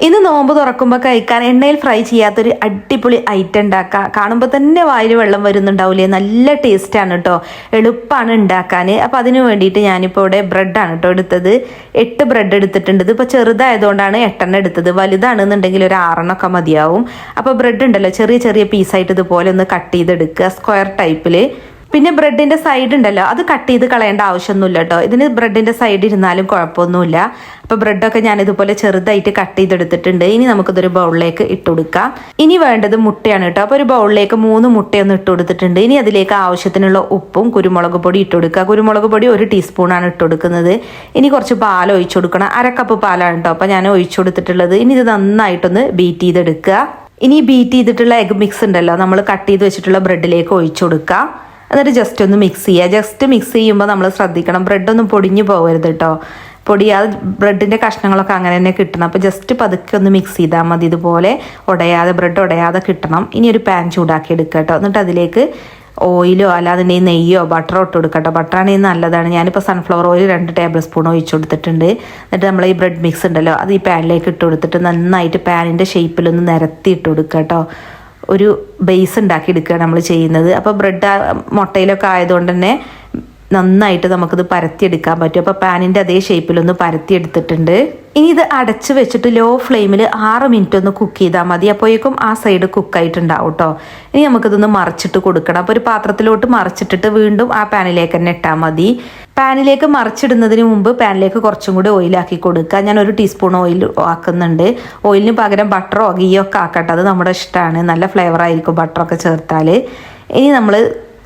ഇന്ന് നോമ്പ് തുറക്കുമ്പോൾ കഴിക്കാൻ എണ്ണയിൽ ഫ്രൈ ചെയ്യാത്തൊരു അടിപൊളി ഐറ്റം ഉണ്ടാക്കാം. കാണുമ്പോൾ തന്നെ വായിൽ വെള്ളം വരുന്നുണ്ടാവില്ലേ നല്ല ടേസ്റ്റാണ് കേട്ടോ എളുപ്പമാണ് ഉണ്ടാക്കാൻ അപ്പോൾ അതിന് വേണ്ടിയിട്ട് ഞാനിപ്പോൾ ഇവിടെ ബ്രെഡാണ് കേട്ടോ എടുത്തത്. എട്ട് ബ്രെഡ് എടുത്തിട്ടുണ്ട്. ഇതിപ്പോൾ ചെറുതായതുകൊണ്ടാണ് എട്ടെണ്ണം എടുത്തത്. വലുതാണെന്നുണ്ടെങ്കിൽ ഒരു ആറെണ്ണമൊക്കെ മതിയാവും. അപ്പോൾ ബ്രെഡ് ഉണ്ടല്ലോ ചെറിയ ചെറിയ പീസായിട്ട് ഇതുപോലെ ഒന്ന് കട്ട് ചെയ്തെടുക്കുക. സ്ക്വയർ ടൈപ്പിൽ പിന്നെ ബ്രെഡിന്റെ സൈഡ് ഉണ്ടല്ലോ അത് കട്ട് ചെയ്ത് കളയേണ്ട ആവശ്യമൊന്നുമില്ല കേട്ടോ ഇതിന് ബ്രെഡിന്റെ സൈഡ് ഇരുന്നാലും കുഴപ്പമൊന്നുമില്ല. അപ്പോൾ ബ്രെഡൊക്കെ ഞാൻ ഇതുപോലെ ചെറുതായിട്ട് കട്ട് ചെയ്തെടുത്തിട്ടുണ്ട്. ഇനി നമുക്കിതൊരു ബൗളിലേക്ക് ഇട്ട് കൊടുക്കാം. ഇനി വേണ്ടത് മുട്ടയാണ് കേട്ടോ അപ്പോൾ ഒരു ബൗളിലേക്ക് മൂന്ന് മുട്ടയൊന്ന് ഇട്ട് കൊടുത്തിട്ടുണ്ട്. ഇനി അതിലേക്ക് ആവശ്യത്തിനുള്ള ഉപ്പും കുരുമുളക് പൊടി ഇട്ട് കൊടുക്കുക. കുരുമുളക് പൊടി ഒരു ടീസ്പൂണാണ് ഇട്ട് കൊടുക്കുന്നത്. ഇനി കുറച്ച് പാൽ ഒഴിച്ചു കൊടുക്കണം. അരക്കപ്പ് കപ്പ് പാലാണ് കേട്ടോ അപ്പോൾ ഞാൻ ഒഴിച്ചു കൊടുത്തിട്ടുള്ളത്. ഇനി ഇത് നന്നായിട്ടൊന്ന് ബീറ്റ് ചെയ്തെടുക്കുക. ഇനി ബീറ്റ് ചെയ്തിട്ടുള്ള എഗ് മിക്സ് ഉണ്ടല്ലോ നമ്മൾ കട്ട് ചെയ്ത് വെച്ചിട്ടുള്ള ബ്രെഡിലേക്ക് ഒഴിച്ചു കൊടുക്കുക എന്നിട്ട് ജസ്റ്റ് ഒന്ന് മിക്സ് ചെയ്യുക. ജസ്റ്റ് മിക്സ് ചെയ്യുമ്പോൾ നമ്മൾ ശ്രദ്ധിക്കണം. ബ്രെഡൊന്നും പൊടിഞ്ഞു പോകരുത് കേട്ടോ പൊടിയാതെ ബ്രെഡിന്റെ കഷ്ണങ്ങളൊക്കെ അങ്ങനെ തന്നെ കിട്ടണം. അപ്പോൾ ജസ്റ്റ് പതുക്കെ ഒന്ന് മിക്സ് ചെയ്താൽ മതി. ഇതുപോലെ ഉടയാതെ ബ്രെഡ് ഉടയാതെ കിട്ടണം. ഇനി ഒരു പാൻ ചൂടാക്കി എടുക്കുക കേട്ടോ എന്നിട്ട് അതിലേക്ക് ഓയിലോ അല്ലാതിന്റെ നെയ്യോ ബട്ടറോ ഇട്ട് കൊടുക്കട്ടോ ബട്ടറാണെങ്കിൽ നല്ലതാണ്. ഞാനിപ്പോൾ സൺഫ്ലവർ ഓയിൽ രണ്ട് ടേബിൾ സ്പൂൺ ഒഴിച്ച് കൊടുത്തിട്ടുണ്ട്. എന്നിട്ട് നമ്മൾ ഈ ബ്രെഡ് മിക്സ് ഉണ്ടല്ലോ അത് ഈ പാനിലേക്ക് ഇട്ട് കൊടുത്തിട്ട് നന്നായിട്ട് പാനിന്റെ ഷേപ്പിലൊന്ന് നിരത്തി ഇട്ട് കൊടുക്കുക കേട്ടോ ഒരു ബേസ് ഉണ്ടാക്കി നമ്മൾ ചെയ്യുന്നത്. അപ്പോൾ ബ്രെഡ് മുട്ടയിലൊക്കെ ആയതുകൊണ്ട് തന്നെ നന്നായിട്ട് നമുക്കിത് പരത്തിയെടുക്കാൻ പറ്റും. അപ്പോൾ പാനിന്റെ അതേ ഷേപ്പിലൊന്ന് പരത്തിയെടുത്തിട്ടുണ്ട്. ഇനി ഇത് അടച്ച് വെച്ചിട്ട് ലോ ഫ്ലെയിമിൽ ആറ് മിനിറ്റ് ഒന്ന് കുക്ക് ചെയ്താൽ മതി. അപ്പോഴേക്കും ആ സൈഡ് കുക്കായിട്ടുണ്ടാവും കേട്ടോ ഇനി നമുക്കിതൊന്ന് മറിച്ചിട്ട് കൊടുക്കണം. അപ്പോൾ ഒരു പാത്രത്തിലോട്ട് മറിച്ചിട്ടിട്ട് വീണ്ടും ആ പാനിലേക്ക് തന്നെ ഇട്ടാൽ മതി. പാനിലേക്ക് മറിച്ചിടുന്നതിന് മുമ്പ് പാനിലേക്ക് കുറച്ചും കൂടി ഓയിലാക്കി കൊടുക്കുക. ഞാൻ ഒരു ടീസ്പൂൺ ഓയിൽ ആക്കുന്നുണ്ട്. ഓയിലിന് പകരം ബട്ടറോ ഗീയോ ഒക്കെ ആക്കട്ടെ. അത് നമ്മുടെ ഇഷ്ടമാണ് നല്ല ഫ്ലേവർ ആയിരിക്കും ബട്ടറൊക്കെ ചേർത്താൽ ഇനി നമ്മൾ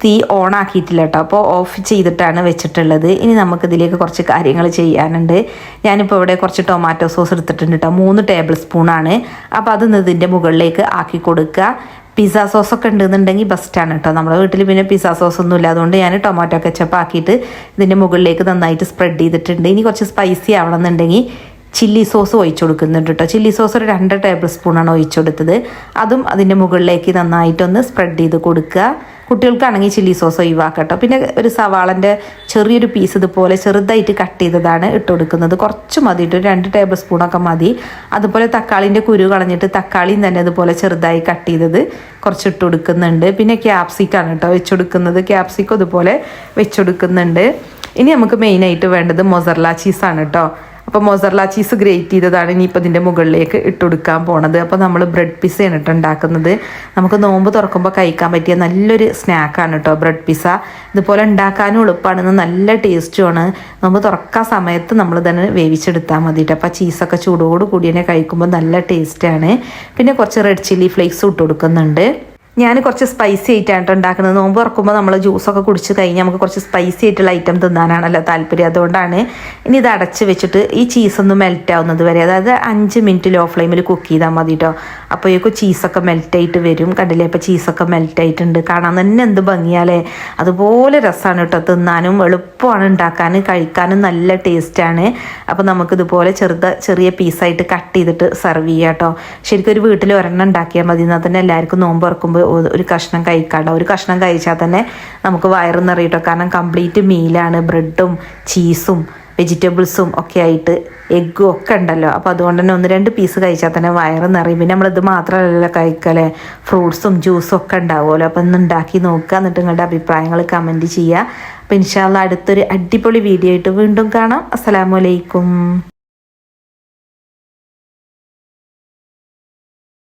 തീ ഓൺ ആക്കിയിട്ടില്ല കേട്ടോ. അപ്പോൾ ഓഫ് ചെയ്തിട്ടാണ് വെച്ചിട്ടുള്ളത്. ഇനി നമുക്ക് ഇതിലേക്ക് കുറച്ച് കാര്യങ്ങൾ ചെയ്യാനുണ്ട്. ഞാനിപ്പോൾ ഇവിടെ കുറച്ച് ടൊമാറ്റോ സോസ് എടുത്തിട്ടുണ്ട് കേട്ടോ. മൂന്ന് ടേബിൾ സ്പൂണാണ് അപ്പോൾ അത് ഇതിന്റെ മുകളിലേക്ക് ആക്കി കൊടുക്കുക. പിസ്സ സോസൊക്കെ ഉണ്ടെന്നുണ്ടെങ്കിൽ ബെസ്റ്റാണ് കേട്ടോ. നമ്മുടെ വീട്ടിൽ പിന്നെ പിസ്സ സോസ് ഒന്നും ഇല്ല അതുകൊണ്ട് ഞാൻ ടൊമാറ്റോ കെച്ചപ്പ് ആക്കിയിട്ട് ഇതിന്റെ മുകളിലേക്ക് നന്നായിട്ട് സ്പ്രെഡ് ചെയ്തിട്ടുണ്ട്. ഇനി കുറച്ച് സ്പൈസി ആവണമെന്നുണ്ടെങ്കിൽ ചില്ലി സോസ് ഒഴിച്ചു കൊടുക്കുന്നുണ്ട് കേട്ടോ ചില്ലി സോസ് ഒരു രണ്ട് ടേബിൾ സ്പൂണാണ് ഒഴിച്ചു കൊടുത്തത് അതും അതിന്റെ മുകളിലേക്ക് നന്നായിട്ടൊന്ന് സ്പ്രെഡ് ചെയ്ത് കൊടുക്കുക. കുട്ടികൾക്കാണെങ്കിൽ ചില്ലി സോസ് ഒഴിവാക്കട്ടോ. പിന്നെ ഒരു സവാളന്റെ ചെറിയൊരു പീസ് ഇതുപോലെ ചെറുതായിട്ട് കട്ട് ചെയ്തതാണ് ഇട്ട് കൊടുക്കുന്നത് കുറച്ച് മതി ഇട്ട് രണ്ട് ടേബിൾ സ്പൂണൊക്കെ മതി. അതുപോലെ തക്കാളിന്റെ കുരു കളഞ്ഞിട്ട് തക്കാളിയും തന്നെ അതുപോലെ ചെറുതായി കട്ട് ചെയ്തത് കുറച്ച് ഇട്ട് കൊടുക്കുന്നുണ്ട് പിന്നെ ക്യാപ്സിക്കാണ് കേട്ടോ വെച്ചെടുക്കുന്നത്. ക്യാപ്സിക്കും അതുപോലെ വെച്ചെടുക്കുന്നുണ്ട്. ഇനി നമുക്ക് മെയിനായിട്ട് വേണ്ടത് മൊസർല ചീസാണ് കേട്ടോ അപ്പോൾ മൊസറല ചീസ് ഗ്രേറ്റ് ചെയ്തതാണ് ഇനിയിപ്പോൾ ഇതിന്റെ മുകളിലേക്ക് ഇട്ടുകൊടുക്കാൻ പോണത്. അപ്പോൾ നമ്മൾ ബ്രെഡ് പിസ്സയാണ് കേട്ടോ ഉണ്ടാക്കുന്നത്. നമുക്ക് നോമ്പ് തുറക്കുമ്പോൾ കഴിക്കാൻ പറ്റിയ നല്ലൊരു സ്നാക്കാണ് കേട്ടോ ബ്രെഡ് പിസ്സ. ഇതുപോലെ ഉണ്ടാക്കാനും എളുപ്പമാണ് നല്ല ടേസ്റ്റുമാണ് നോമ്പ് തുറക്കാൻ സമയത്ത് നമ്മൾ തന്നെ വേവിച്ചെടുത്താൽ മതിയിട്ട് അപ്പോൾ ചീസൊക്കെ ചൂടോട് കൂടി തന്നെ കഴിക്കുമ്പോൾ നല്ല ടേസ്റ്റാണ് പിന്നെ കുറച്ച് റെഡ് ചില്ലി ഫ്ലേക്സ് ഇട്ട് കൊടുക്കുന്നുണ്ട്. ഞാൻ കുറച്ച് സ്പൈസി ആയിട്ടാണ് ഉണ്ടാക്കുന്നത്. നോമ്പ് തുറക്കുമ്പോൾ നമ്മൾ ജ്യൂസൊക്കെ കുടിച്ച് കഴിഞ്ഞ് നമുക്ക് കുറച്ച് സ്പൈസി ആയിട്ടുള്ള ഐറ്റം തിന്നാനാണല്ലോ താല്പര്യം. അതുകൊണ്ടാണ് ഇനി ഇത് അടച്ച് വെച്ചിട്ട് ഈ ചീസൊന്ന് മെൽറ്റ് ആവുന്നത് വരെ. അതായത് അഞ്ച് മിനിറ്റ് ലോ ഫ്ലെയിമിൽ കുക്ക് ചെയ്താൽ മതി കേട്ടോ അപ്പോഴേക്കും ചീസൊക്കെ മെൽറ്റായിട്ട് വരും. കണ്ടില്ലേ? അപ്പോൾ ചീസൊക്കെ മെൽറ്റ് ആയിട്ടുണ്ട്. കാണാൻ തന്നെ എന്ത് ഭംഗിയാലേ അതുപോലെ രസമാണ് കേട്ടോ തിന്നാനും. എളുപ്പമാണ് ഉണ്ടാക്കാനും കഴിക്കാനും. നല്ല ടേസ്റ്റാണ് അപ്പോൾ നമുക്കിതുപോലെ ചെറുത ചെറിയ പീസായിട്ട് കട്ട് ചെയ്തിട്ട് സെർവ് ചെയ്യാം കേട്ടോ ശരിക്കും ഒരു വീട്ടിൽ ഒരെണ്ണം ഉണ്ടാക്കിയാൽ മതി. എന്നാൽ തന്നെ എല്ലാവർക്കും നോമ്പ് തുറക്കുമ്പോൾ ഒരു കഷ്ണം കഴിക്കാണ്ട. ഒരു കഷ്ണം കഴിച്ചാൽ തന്നെ നമുക്ക് വയറ് നിറയിട്ടോ. കാരണം കംപ്ലീറ്റ് മീലാണ് ബ്രെഡും ചീസും വെജിറ്റബിൾസും ഒക്കെ ആയിട്ട് എഗ്ഗും ഒക്കെ ഉണ്ടല്ലോ. അപ്പോൾ അതുകൊണ്ട് തന്നെ ഒന്ന് രണ്ട് പീസ് കഴിച്ചാൽ തന്നെ വയറ് നിറയും. പിന്നെ നമ്മളിത് മാത്രമല്ലല്ലോ കഴിക്കലേ. ഫ്രൂട്ട്സും ജ്യൂസും ഒക്കെ ഉണ്ടാവുമല്ലോ. അപ്പോൾ ഒന്ന് ഉണ്ടാക്കി നോക്കുക. എന്നിട്ട് നിങ്ങളുടെ അഭിപ്രായങ്ങൾ കമന്റ് ചെയ്യുക. അപ്പോൾ ഇൻഷാല്ല അടുത്തൊരു അടിപൊളി വീഡിയോ ആയിട്ട് വീണ്ടും കാണാം. അസ്സലാമലൈക്കും